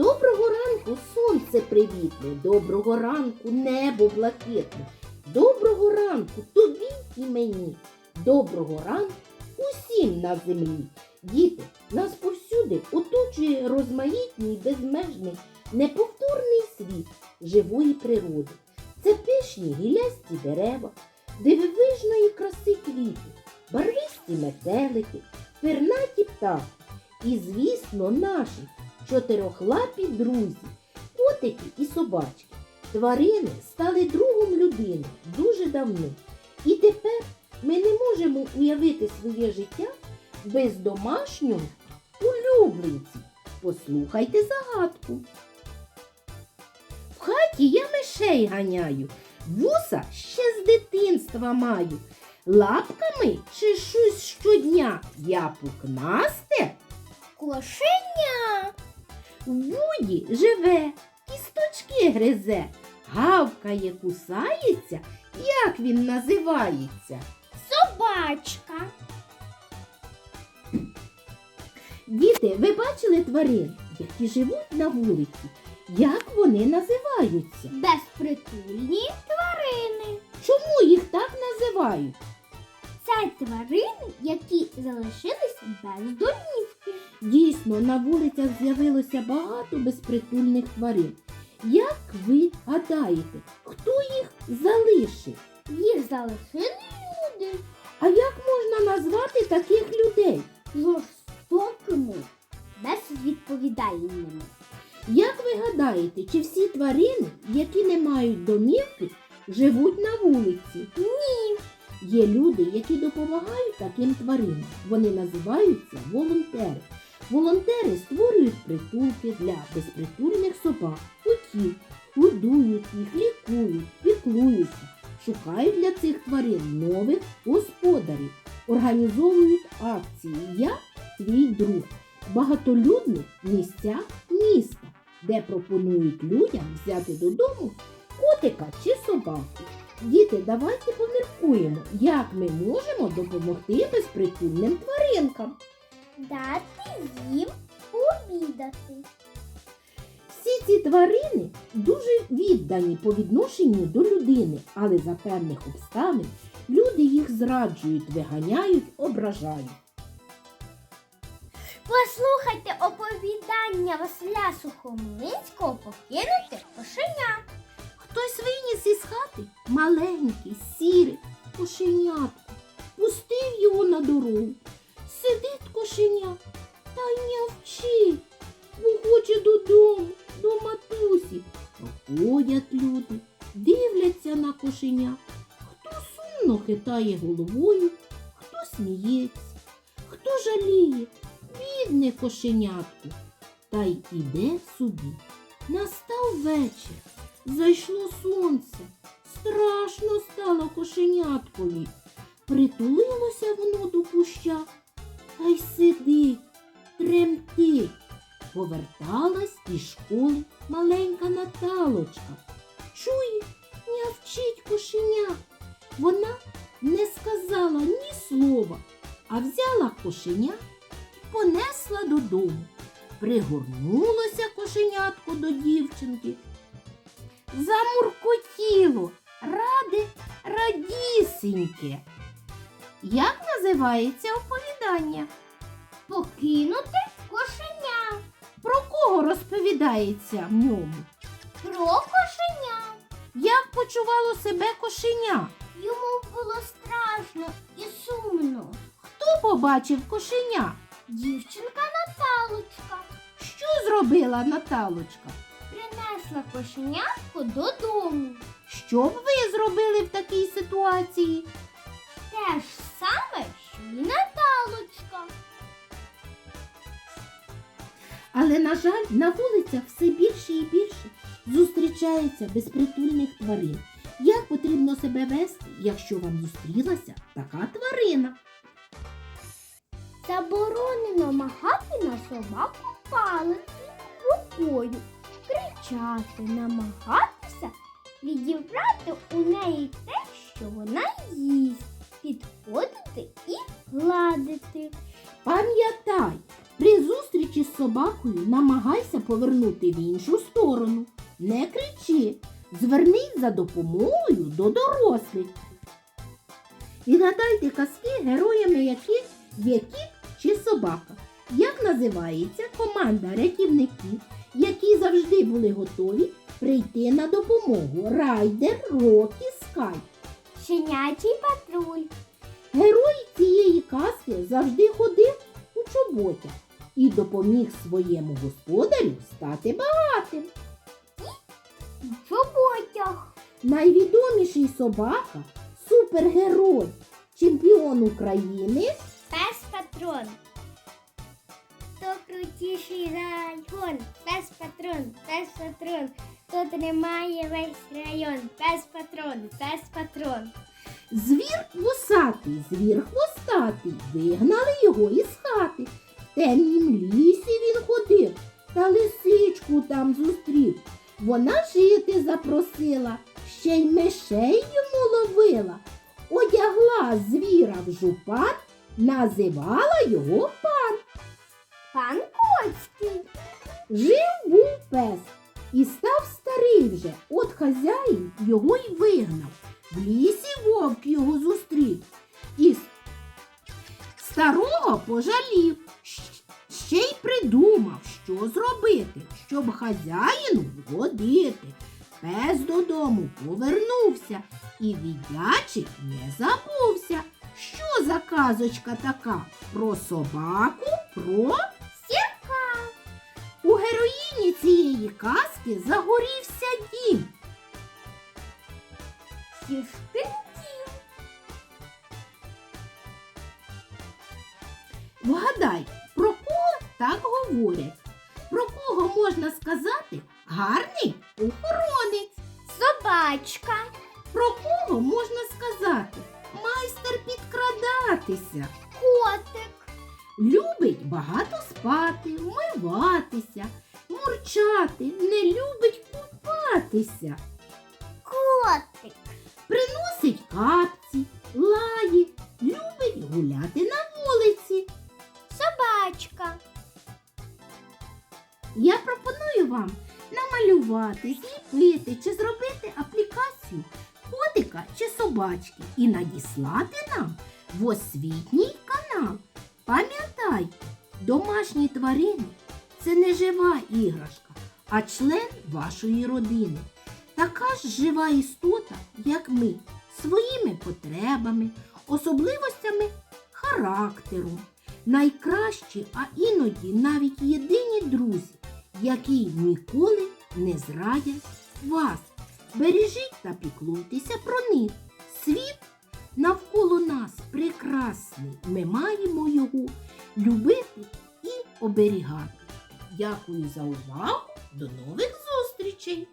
Доброго ранку, сонце привітне, доброго ранку, небо блакитне. Доброго ранку тобі і мені. Доброго ранку усім на землі. Діти, нас повсюди оточує розмаїтній, безмежний, неповторний світ живої природи. Це пишні гілясті дерева, дивовижної краси квіти, барвисті метелики, пернаті птахи. І, звісно, наші чотирьохлапі друзі, котики і собачки. Тварини стали другом людини дуже давно. І тепер ми не можемо уявити своє життя без домашнього улюбленців. Послухайте загадку. В хаті я мишей ганяю, вуса ще з дитинства маю. Лапками чешусь щодня, я пухнасте Кошеня. В буді живе, кісточки гризе, гавкає, кусається, як він називається. Собачка. Діти, ви бачили тварин, які живуть на вулиці? Як вони називаються? Безпритульні тварини. Чому їх так називають? Це тварини, які залишилися без домівки. Дійсно, на вулицях з'явилося багато безпритульних тварин. Як ви гадаєте, хто їх залишив? Їх залишили люди А як можна назвати таких людей? жорстокими, безвідповідальними. Як ви гадаєте, чи всі тварини, які не мають домівки, живуть на вулиці? Ні. Є люди, які допомагають таким тваринам. Вони називаються волонтери. Волонтери створюють притулки для безпритульних собак, котів, годують їх, лікують, піклуються, шукають для цих тварин нових господарів, організовують акції Я твій друг в багатолюдних місцях міста, де пропонують людям взяти додому котика чи собаку. Діти, давайте поміркуємо, як ми можемо допомогти безпритульним тваринкам. Дати їм пообідати. Всі ці тварини дуже віддані по відношенню до людини, але за певних обставин люди їх зраджують, виганяють, ображають. Послухайте оповідання Василя Сухомлинського покинути кошеня. Маленький, сірий кошенятко, пустив його на дорогу. Сидить кошеня та й нявчить, бо хоче додому, до матусі. Проходять люди, дивляться на кошеня. Хто сумно хитає головою, хто сміється, хто жаліє, бідне кошенятко, та й іде собі. Настав вечір. Зайшло сонце, страшно стало кошеняткові. Притулилося воно до куща та й сидить, тремтить. Поверталась із школи маленька Наталочка. Чує, нявчить кошеня. Вона не сказала ні слова, а взяла кошеня і понесла додому. Пригорнулося кошенятко до дівчинки замуркотіло, радісіньке. Як називається оповідання? Покинути кошеня. Про кого розповідається в ньому? Про кошеня. Як почувало себе кошеня? Йому було страшно і сумно. Хто побачив кошеня? Дівчинка Наталочка Що зробила Наталочка? принесла кошенятку додому. Що б ви зробили в такій ситуації? Те ж саме, що й Наталочка. Але, на жаль, на вулицях все більше і більше зустрічається безпритульних тварин. Як потрібно себе вести, якщо вам зустрілася така тварина? Заборонено махати на собаку палицею рукою, кричати, намагатися відібрати у неї те, що вона їсть, підходити і гладити. Пам'ятай, при зустрічі з собакою, намагайся повернути в іншу сторону. Не кричи, звернись за допомогою до дорослих. Відгадайте казки, героями яких є кіт чи собака. Як називається команда рятівників, які завжди були готові прийти на допомогу Райдер, Рокі, Скай. Щенячий патруль. Герой цієї казки завжди ходив у чоботях і допоміг своєму господарю стати багатим. В чоботях. Найвідоміший собака супергерой, чемпіон України. Пес патрон. Хто крутіший район? Пес патрон, пес патрон. Хто тримає весь район? Пес патрон, пес патрон. Звір вусатий, звір хвостатий, вигнали його із хати. В темнім лісі він ходив, та лисичку там зустрів. Вона жити запросила, ще й мишей йому ловила. Одягла звіра в жупан, називала його пан. Пан Коцький. Жив був пес і став старий вже. От хазяїн його й вигнав. В лісі вовк його зустрів і старого пожалів. Ще й придумав, що зробити, щоб хазяїну вгодити. Пес додому повернувся і віддячить не забувся. Що за казочка така? Про собаку, про героїні цієї казки загорівся дім. Сішки. Вгадай, про кого так говорять? Про кого можна сказати гарний охоронець? Собачка. Про кого можна сказати майстер підкрадатися? Купатися. Котик. Приносить капці, лає, любить гуляти на вулиці. Собачка. Я пропоную вам намалювати, зліпити чи зробити аплікацію котика чи собачки і надіслати нам в освітній канал. Пам'ятай, домашні тварини це не жива іграшка, а член вашої родини. Така ж жива істота, як ми, своїми потребами, особливостями характеру. Найкращі, а іноді навіть єдині друзі, які ніколи не зрадять вас. Бережіть та піклуйтеся про них. Світ навколо нас прекрасний. Ми маємо його любити і оберігати. Дякую за увагу. До нових зустрічей!